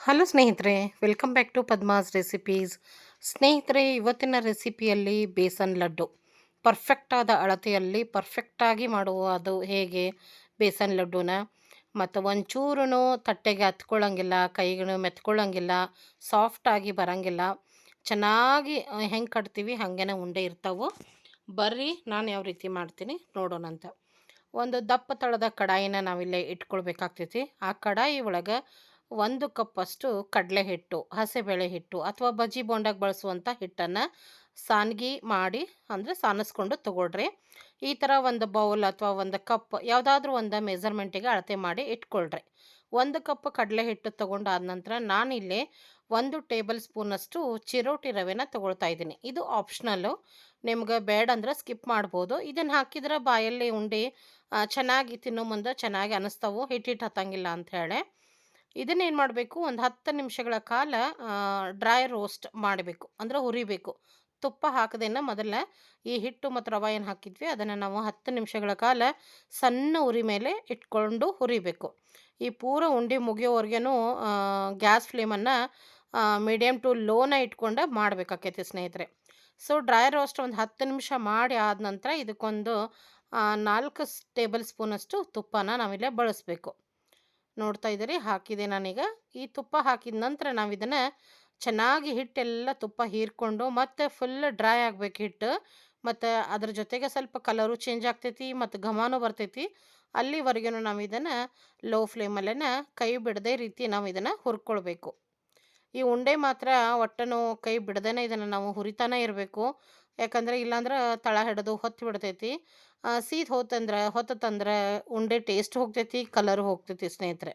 Hello ಸ್ನೇಹಿತರೆ, welcome back to Padma's recipes. ಸ್ನೇಹಿತರೆ, ಇವತ್ತಿನ ರೆಸಿಪಿಯಲ್ಲಿ ಬೇಸನ್ ಲಡ್ಡು. ಪರ್ಫೆಕ್ಟಾದ ಅಳತೆಯಲ್ಲಿ ಪರ್ಫೆಕ್ಟಾಗಿ ಮಾಡುವ ಅದು ಹೇಗೆ? ಬೇಸನ್ ಲಡ್ಡುನ. ಮತ್ತು ಒಂಚೂರು ತಟ್ಟೆಗೆ ಹತ್ಕೊಳ್ಳೋಂಗಿಲ್ಲ ಕೈಗಳು ಮೆತ್ಕೊಳ್ಳೋಂಗಿಲ್ಲ ಸಾಫ್ಟಾಗಿ ಬರೋಂಗಿಲ್ಲ. ಚೆನ್ನಾಗಿ ಹೆಂಗೆ ಕಟ್ತೀವಿ ಹಾಗೇನೆ ಉಂಡೆ ಇರ್ತಾವೆ. ಬರ್ರಿ, ನಾನು ಯಾವ ರೀತಿ ಮಾಡ್ತೀನಿ ನೋಡೋಣಂತ ಒಂದು ದಪ್ಪ ತಳದ ಕಡಾಯಿನ ನಾವಿಲ್ಲೇ ಇಟ್ಕೊಳ್ಬೇಕಾಗ್ತೈತಿ. ಆ ಕಡಾಯಿ ಒಳಗೆ ಒಂದು ಕಪ್ಪಷ್ಟು ಕಡಲೆ ಹಿಟ್ಟು ಹಸೆಬೇಳೆ ಹಿಟ್ಟು ಅಥವಾ ಬಜ್ಜಿ ಬೋಂಡಾಗಿ ಬಳಸುವಂಥ ಹಿಟ್ಟನ್ನು ಸಾನ್ಗಿ ಮಾಡಿ ಅಂದರೆ ಸಾನಿಸ್ಕೊಂಡು ತಗೊಳ್ರಿ. ಈ ಥರ ಒಂದು ಬೌಲ್ ಅಥವಾ ಒಂದು ಕಪ್ ಯಾವುದಾದ್ರೂ ಒಂದು ಮೆಜರ್ಮೆಂಟಿಗೆ ಅಳತೆ ಮಾಡಿ ಇಟ್ಕೊಳ್ರಿ. ಒಂದು ಕಪ್ ಕಡಲೆ ಹಿಟ್ಟು ತೊಗೊಂಡಾದ ನಂತರ ನಾನಿಲ್ಲಿ ಒಂದು ಟೇಬಲ್ ಸ್ಪೂನಷ್ಟು ಚಿರೋಟಿ ರವೆನ ತೊಗೊಳ್ತಾ ಇದ್ದೀನಿ. ಇದು ಆಪ್ಷನಲ್ಲು. ನಿಮ್ಗೆ ಬೇಡ ಅಂದ್ರೆ ಸ್ಕಿಪ್ ಮಾಡ್ಬೋದು. ಇದನ್ನು ಹಾಕಿದ್ರೆ ಬಾಯಲ್ಲಿ ಉಂಡೆ ಚೆನ್ನಾಗಿ ತಿನ್ನೋ ಮುಂದೆ ಚೆನ್ನಾಗಿ ಅನ್ನಿಸ್ತಾವು ಹಿಟ್ಟು ಹಿಟ್ಟು ಹತ್ತಂಗಿಲ್ಲ ಅಂತ ಹೇಳಿ ಇದನ್ನೇನು ಮಾಡಬೇಕು? ಒಂದು ಹತ್ತು ನಿಮಿಷಗಳ ಕಾಲ ಡ್ರೈ ರೋಸ್ಟ್ ಮಾಡಬೇಕು. ಅಂದರೆ ಹುರಿಬೇಕು. ತುಪ್ಪ ಹಾಕದೇನ ಮೊದಲ ಈ ಹಿಟ್ಟು ಮತ್ತು ರವೆ ಏನು ಹಾಕಿದ್ವಿ. ಅದನ್ನು ನಾವು ಹತ್ತು ನಿಮಿಷಗಳ ಕಾಲ ಸಣ್ಣ ಉರಿ ಮೇಲೆ ಇಟ್ಕೊಂಡು ಹುರಿಬೇಕು. ಈ ಪೂರ ಉಂಡೆ ಮುಗಿಯೋವರೆಗೂ ಗ್ಯಾಸ್ ಫ್ಲೇಮನ್ನು ಮೀಡಿಯಮ್ ಟು ಲೋನ ಇಟ್ಕೊಂಡು ಮಾಡಬೇಕಾಕೈತಿ ಸ್ನೇಹಿತರೆ. ಸೊ, ಡ್ರೈ ರೋಸ್ಟ್ ಒಂದು ಹತ್ತು ನಿಮಿಷ ಮಾಡಿ ಆದ ನಂತರ ಇದಕ್ಕೊಂದು ನಾಲ್ಕು ಟೇಬಲ್ ಸ್ಪೂನಷ್ಟು ತುಪ್ಪನ ನಾವಿಲ್ಲೇ ಬಳಸಬೇಕು. ನೋಡ್ತಾ ಇದ್ದೀರಿ, ಹಾಕಿದೆ ನಾನೀಗ. ಈ ತುಪ್ಪ ಹಾಕಿದ ನಂತರ ನಾವು ಇದನ್ನು ಚೆನ್ನಾಗಿ ಹಿಟ್ಟೆಲ್ಲ ತುಪ್ಪ ಹೀರ್ಕೊಂಡು ಮತ್ತೆ ಫುಲ್ ಡ್ರೈ ಆಗ್ಬೇಕು ಹಿಟ್ಟು. ಮತ್ತು ಅದ್ರ ಜೊತೆಗೆ ಸ್ವಲ್ಪ ಕಲರು ಚೇಂಜ್ ಆಗ್ತೈತಿ ಮತ್ತು ಘಮಾನು ಬರ್ತೈತಿ. ಅಲ್ಲಿವರೆಗೂ ನಾವು ಇದನ್ನು ಲೋ ಫ್ಲೇಮಲ್ಲೇ ಕೈ ಬಿಡದೆ ರೀತಿ ನಾವು ಇದನ್ನು ಹುರ್ಕೊಳ್ಬೇಕು. ಈ ಉಂಡೆ ಮಾತ್ರ ಒಟ್ಟನು ಕೈ ಬಿಡದೇನೆ ಇದನ್ನು ನಾವು ಹುರಿತಾನೆ ಇರಬೇಕು. ಯಾಕಂದರೆ ಇಲ್ಲಾಂದ್ರೆ ತಳ ಹಿಡಿದು ಹೊತ್ತು ಬಿಡ್ತೈತಿ. ಸೀದ್ ಹೋತಂದ್ರೆ ಹೊತ್ತಂದ್ರೆ ಉಂಡೆ ಟೇಸ್ಟ್ ಹೋಗ್ತೈತಿ ಕಲರ್ ಹೋಗ್ತೈತಿ ಸ್ನೇಹಿತರೆ.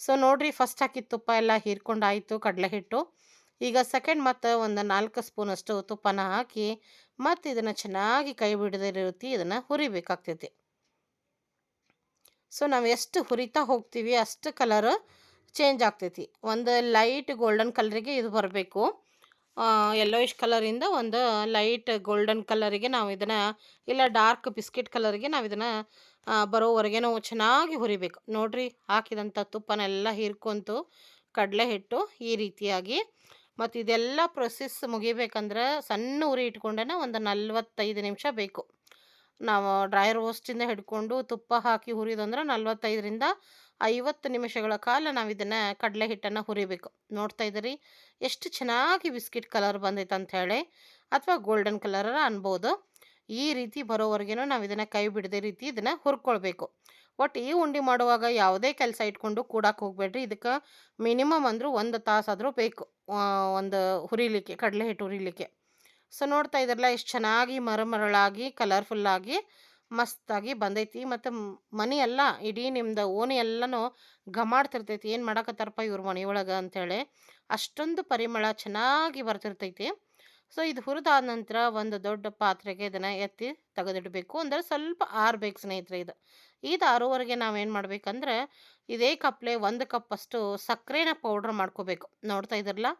ಸೊ ನೋಡ್ರಿ ಫಸ್ಟ್ ಹಾಕಿದ ತುಪ್ಪ ಎಲ್ಲ ಹೀರ್ಕೊಂಡಾಯಿತು ಕಡಲೆ ಹಿಟ್ಟು. ಈಗ ಸೆಕೆಂಡ್ ಮತ್ತು ಒಂದು ನಾಲ್ಕು ಸ್ಪೂನಷ್ಟು ತುಪ್ಪನ ಹಾಕಿ ಮತ್ತು ಇದನ್ನು ಚೆನ್ನಾಗಿ ಕೈ ಬಿಡದೇ ಇದನ್ನು ಹುರಿಬೇಕಾಗ್ತೈತಿ. ಸೊ ನಾವು ಎಷ್ಟು ಹುರಿತಾ ಹೋಗ್ತೀವಿ ಅಷ್ಟು ಕಲರ್ ಚೇಂಜ್ ಆಗ್ತೈತಿ. ಒಂದು ಲೈಟ್ ಗೋಲ್ಡನ್ ಕಲರಿಗೆ ಇದು ಬರಬೇಕು. ಯೆಲ್ಲೋಯಿಶ್ ಕಲರಿಂದ ಒಂದು ಲೈಟ್ ಗೋಲ್ಡನ್ ಕಲರಿಗೆ ನಾವು ಇದನ್ನು, ಇಲ್ಲ ಡಾರ್ಕ್ ಬಿಸ್ಕೆಟ್ ಕಲರಿಗೆ ನಾವು ಇದನ್ನು ಬರೋವರೆಗೆ ನಾವು ಚೆನ್ನಾಗಿ ಹುರಿಬೇಕು. ನೋಡ್ರಿ ಹಾಕಿದಂಥ ತುಪ್ಪನೆಲ್ಲ ಹೀರ್ಕೊಂತು ಕಡಲೆ ಹಿಟ್ಟು ಈ ರೀತಿಯಾಗಿ. ಮತ್ತು ಇದೆಲ್ಲ ಪ್ರೊಸೆಸ್ ಮುಗಿಬೇಕಂದ್ರೆ ಸಣ್ಣ ಉರಿ ಇಟ್ಕೊಂಡೇ ಒಂದು ನಲ್ವತ್ತೈದು ನಿಮಿಷ ಬೇಕು. ನಾವು ಡ್ರೈ ರೋಸ್ಟಿಂದ ಹಿಡ್ಕೊಂಡು ತುಪ್ಪ ಹಾಕಿ ಹುರಿದಂದ್ರೆ ನಲ್ವತ್ತೈದರಿಂದ ಐವತ್ತು ನಿಮಿಷಗಳ ಕಾಲ ನಾವು ಇದನ್ನು ಕಡಲೆ ಹಿಟ್ಟನ್ನು ಹುರಿಬೇಕು. ನೋಡ್ತಾ ಇದ್ದೀರಿ? ಎಷ್ಟು ಚೆನ್ನಾಗಿ ಬಿಸ್ಕಿಟ್ ಕಲರ್ ಬಂದೈತೆ ಅಂತ ಹೇಳಿ. ಅಥವಾ ಗೋಲ್ಡನ್ ಕಲರ ಅನ್ಬೋದು. ಈ ರೀತಿ ಬರೋವರೆಗೂ ನಾವು ಇದನ್ನು ಕೈ ಬಿಡದೆ ರೀತಿ ಇದನ್ನು ಹುರ್ಕೊಳ್ಬೇಕು. ಒಟ್ಟು ಈ ಉಂಡೆ ಮಾಡುವಾಗ ಯಾವುದೇ ಕೆಲಸ ಇಟ್ಕೊಂಡು ಕೂಡಕ್ಕೆ ಹೋಗಬೇಡ್ರಿ. ಇದಕ್ಕೆ ಮಿನಿಮಮ್ ಅಂದರೂ ಒಂದು ತಾಸಾದರೂ ಬೇಕು. ಒಂದು ಹುರಿಲಿಕ್ಕೆ, ಕಡಲೆ ಹಿಟ್ಟು ಹುರಿಲಿಕ್ಕೆ. ಸೊ, ನೋಡ್ತಾ ಇದ್ರಲ್ಲ, ಎಷ್ಟು ಚೆನ್ನಾಗಿ ಮರಮರಳಾಗಿ, ಕಲರ್ಫುಲ್ಲಾಗಿ, ಮಸ್ತಾಗಿ ಬಂದೈತಿ. ಮತ್ತು ಮನೆ ಇಡೀ ನಿಮ್ದು ಓಣಿ ಎಲ್ಲನೂ ಘಮಾಡ್ತಿರ್ತೈತಿ. ಏನು ಮಾಡಕತ್ತಾರಪ್ಪ ಇವ್ರ ಮನೆಯೊಳಗೆ ಅಂಥೇಳಿ ಅಷ್ಟೊಂದು ಪರಿಮಳ ಚೆನ್ನಾಗಿ ಬರ್ತಿರ್ತೈತಿ. ಸೊ, ಇದು ಹುರಿದಾದ ನಂತರ ಒಂದು ದೊಡ್ಡ ಪಾತ್ರೆಗೆ ಇದನ್ನು ಎತ್ತಿ ತೆಗೆದಿಡಬೇಕು. ಅಂದರೆ ಸ್ವಲ್ಪ ಆರಬೇಕು ಸ್ನೇಹಿತರೆ ಇದು. ಇದು ಆರೋವರೆಗೆ ನಾವೇನು ಮಾಡ್ಬೇಕಂದ್ರೆ, ಇದೇ ಕಪ್ಲೆ ಒಂದು ಕಪ್ ಅಷ್ಟು ಸಕ್ಕರೆನ ಪೌಡ್ರ್ ಮಾಡ್ಕೋಬೇಕು. ನೋಡ್ತಾ ಇದ್ರಲ್ಲ?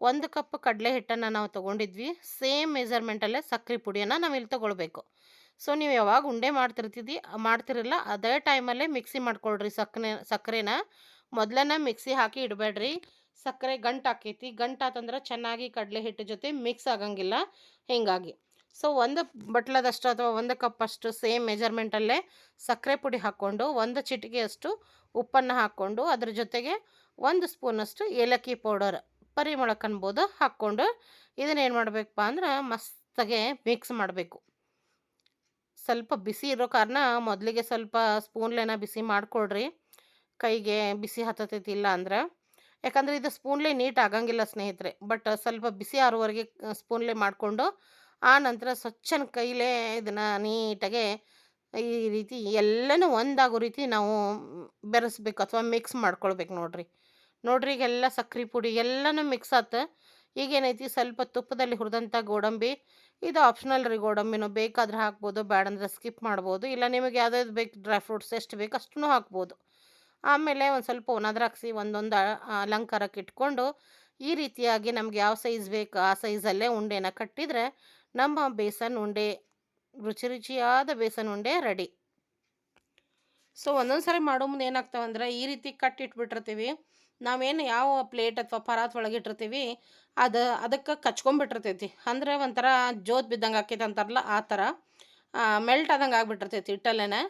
ಒಂದು ಕಪ್ ಕಡಲೆ ಹಿಟ್ಟನ್ನು ನಾವು ತೊಗೊಂಡಿದ್ವಿ. ಸೇಮ್ ಮೆಜರ್ಮೆಂಟಲ್ಲೇ ಸಕ್ಕರೆ ಪುಡಿಯನ್ನು ನಾವು ಇಲ್ಲಿ ತೊಗೊಳ್ಬೇಕು. ಸೊ, ನೀವು ಯಾವಾಗ ಉಂಡೆ ಮಾಡ್ತಿರ್ತಿದ್ದಿ ಮಾಡ್ತಿರಲ್ಲ, ಅದೇ ಟೈಮಲ್ಲೇ ಮಿಕ್ಸಿ ಮಾಡ್ಕೊಳ್ರಿ ಸಕ್ಕರೆ ಸಕ್ಕರೆನ ಮೊದಲನೇ ಮಿಕ್ಸಿ ಹಾಕಿ ಇಡಬೇಡ್ರಿ. ಸಕ್ಕರೆ ಗಂಟು ಹಾಕೈತಿ ಗಂಟು ಆತಂದ್ರೆ ಚೆನ್ನಾಗಿ ಕಡಲೆ ಹಿಟ್ಟು ಜೊತೆ ಮಿಕ್ಸ್ ಆಗಂಗಿಲ್ಲ. ಹೀಗಾಗಿ. ಸೊ, ಒಂದು ಬಟ್ಲದಷ್ಟು ಅಥವಾ ಒಂದು ಕಪ್ ಅಷ್ಟು ಸೇಮ್ ಮೆಜರ್ಮೆಂಟಲ್ಲೇ ಸಕ್ಕರೆ ಪುಡಿ ಹಾಕ್ಕೊಂಡು, ಒಂದು ಚಿಟಿಕೆಯಷ್ಟು ಉಪ್ಪನ್ನು ಹಾಕ್ಕೊಂಡು, ಅದ್ರ ಜೊತೆಗೆ ಒಂದು ಸ್ಪೂನಷ್ಟು ಏಲಕ್ಕಿ ಪೌಡರ್. ಪರಿಮಳಕ್ಕೆ ಅನ್ಬೋದು ಹಾಕ್ಕೊಂಡು ಇದನ್ನೇನು ಮಾಡಬೇಕಪ್ಪ ಅಂದ್ರೆ ಮಸ್ತಾಗೆ ಮಿಕ್ಸ್ ಮಾಡಬೇಕು. ಸ್ವಲ್ಪ ಬಿಸಿ ಇರೋ ಕಾರಣ ಮೊದಲಿಗೆ ಸ್ವಲ್ಪ ಸ್ಪೂನ್ಲೇನ ಬಿಸಿ ಮಾಡಿಕೊಡ್ರಿ. ಕೈಗೆ ಬಿಸಿ ಹತ್ತತೈತಿ ಇಲ್ಲ ಅಂದ್ರೆ. ಯಾಕಂದರೆ ಇದು ಸ್ಪೂನ್ಲೆ ನೀಟ್ ಆಗಂಗಿಲ್ಲ ಸ್ನೇಹಿತರೆ ಬಟ್ ಸ್ವಲ್ಪ ಬಿಸಿ ಆರುವರೆಗೆ ಸ್ಪೂನ್ಲೆ ಮಾಡಿಕೊಂಡು ಆ ನಂತರ ಸ್ವಚ್ಛನ ಕೈಲೇ ಇದನ್ನು ನೀಟಾಗೆ ಈ ರೀತಿ ಎಲ್ಲನೂ ಒಂದಾಗೋ ರೀತಿ ನಾವು ಬೆರೆಸ್ಬೇಕು ಅಥವಾ ಮಿಕ್ಸ್ ಮಾಡ್ಕೊಳ್ಬೇಕು ನೋಡ್ರಿ. ನೋಡ್ರಿ ಈಗೆಲ್ಲ ಸಕ್ರೆ ಪುಡಿ ಎಲ್ಲನೂ ಮಿಕ್ಸ್ ಆತು. ಈಗೇನೈತಿ ಸ್ವಲ್ಪ ತುಪ್ಪದಲ್ಲಿ ಹುರಿದಂಥ ಗೋಡಂಬಿ, ಇದು ಆಪ್ಷನಲ್ ರೀ ಗೋಡಂಬಿನೂ. ಬೇಕಾದ್ರೆ ಹಾಕ್ಬೋದು ಬೇಡಂದ್ರೆ ಸ್ಕಿಪ್ ಮಾಡ್ಬೋದು. ಇಲ್ಲ ನಿಮಗೆ ಯಾವ್ದಾವ್ದು ಬೇಕು ಡ್ರೈ ಫ್ರೂಟ್ಸ್ ಎಷ್ಟು ಬೇಕು ಅಷ್ಟೂ ಹಾಕ್ಬೋದು. ಆಮೇಲೆ ಒಂದು ಸ್ವಲ್ಪ ಒಣದ್ರಾಕ್ಸಿ ಒಂದೊಂದು ಅಲಂಕಾರಕ್ಕೆ ಇಟ್ಕೊಂಡು ಈ ರೀತಿಯಾಗಿ ನಮ್ಗೆ ಯಾವ ಸೈಜ್ ಬೇಕು ಆ ಸೈಜಲ್ಲೇ ಉಂಡೆನ ಕಟ್ಟಿದರೆ ನಮ್ಮ ಬೇಸನ್ ಉಂಡೆ, ರುಚಿ ರುಚಿಯಾದ ಬೇಸನ್ ಉಂಡೆ ರೆಡಿ ಸೊ ಒಂದೊಂದು ಸಾರಿ ಮಾಡೋ ಮುಂದೆ ಏನಾಗ್ತಾವಂದ್ರೆ ಈ ರೀತಿ ಕಟ್ಟಿಟ್ಬಿಟ್ಟಿರ್ತೀವಿ ನಾವೇನು ಯಾವ ಪ್ಲೇಟ್ ಅಥವಾ ಪರಾತ್ ಒಳಗೆ ಇಟ್ಟಿರ್ತೀವಿ ಅದು ಅದಕ್ಕೆ ಕಚ್ಕೊಂಡ್ಬಿಟ್ಟಿರ್ತೈತಿ ಅಂದ್ರೆ ಒಂಥರ ಜೋತ್ ಬಿದ್ದಂಗೆ ಆಕೈತೆ ಅಂತಾರಲ್ಲ ಆ ಥರ ಮೆಲ್ಟ್ ಆದಂಗೆ ಆಗಿಬಿಟ್ಟಿರ್ತೈತಿ ಹಿಟ್ಟಲ್ಲೇನೆ.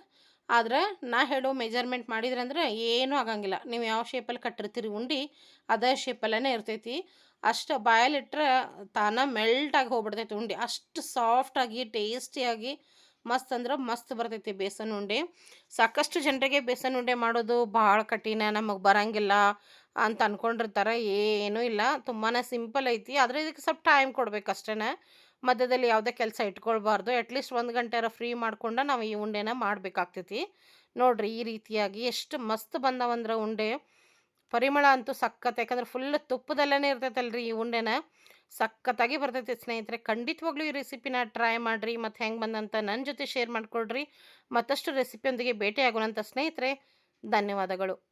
ಆದ್ರೆ ನಾ ಹೇಳೋ ಮೆಜರ್ಮೆಂಟ್ ಮಾಡಿದ್ರೆ ಅಂದರೆ ಏನೂ ಆಗಂಗಿಲ್ಲ. ನೀವು ಯಾವ ಶೇಪಲ್ಲಿ ಕಟ್ಟಿರ್ತೀರಿ ಉಂಡಿ, ಅದೇ ಶೇಪಲ್ಲೇ ಇರ್ತೈತಿ. ಅಷ್ಟು ಬಾಯಲ್ಲಿಟ್ಟರೆ ತಾನ ಮೆಲ್ಟಾಗಿ ಹೋಗ್ಬಿಡ್ತೈತಿ ಉಂಡೆ. ಅಷ್ಟು ಸಾಫ್ಟಾಗಿ ಟೇಸ್ಟಿಯಾಗಿ ಮಸ್ತ್ ಅಂದ್ರೆ ಮಸ್ತ್ ಬರ್ತೈತಿ ಬೇಸನ್ ಉಂಡೆ. ಸಾಕಷ್ಟು ಜನರಿಗೆ ಬೇಸನ್ ಉಂಡೆ ಮಾಡೋದು ಭಾಳ ಕಠಿಣ, ನಮಗೆ ಬರಂಗಿಲ್ಲ ಅಂತ ಅಂದ್ಕೊಂಡಿರ್ತಾರೆ ಏನೂ ಇಲ್ಲ. ತುಂಬಾ ಸಿಂಪಲ್ ಐತಿ, ಆದರೆ ಇದಕ್ಕೆ ಸ್ವಲ್ಪ ಟೈಮ್ ಕೊಡ್ಬೇಕು ಅಷ್ಟೇ ಮಧ್ಯದಲ್ಲಿ ಯಾವುದೇ ಕೆಲಸ ಇಟ್ಕೊಳ್ಬಾರ್ದು ಅಟ್ಲೀಸ್ಟ್ ಒಂದು ಗಂಟೆರ ಫ್ರೀ ಮಾಡ್ಕೊಂಡು ನಾವು ಈ ಉಂಡೆನ ಮಾಡಬೇಕಾಗ್ತೈತಿ. ನೋಡ್ರಿ ಈ ರೀತಿಯಾಗಿ ಎಷ್ಟು ಮಸ್ತ್ ಬಂದವಂದ್ರೆ ಉಂಡೆ. ಪರಿಮಳ ಅಂತೂ ಸಖತ್, ಯಾಕಂದ್ರೆ ಫುಲ್ ತುಪ್ಪದಲ್ಲೇ ಇರ್ತೈತಲ್ರಿ ಈ ಉಂಡೆನ. ಸಖತ್ತಾಗಿ ಬರ್ತೈತೆ ಸ್ನೇಹಿತರೆ. ಖಂಡಿತವಾಗ್ಲೂ ಈ ರೆಸಿಪಿನ ಟ್ರೈ ಮಾಡಿರಿ ಮತ್ತು ಹೆಂಗೆ ಬಂದಂತ ನನ್ನ ಜೊತೆ ಶೇರ್ ಮಾಡ್ಕೊಳ್ರಿ ಮತ್ತಷ್ಟು ರೆಸಿಪಿಯೊಂದಿಗೆ ಭೇಟಿಯಾಗೋಣಂಥ ಸ್ನೇಹಿತರೆ, ಧನ್ಯವಾದಗಳು.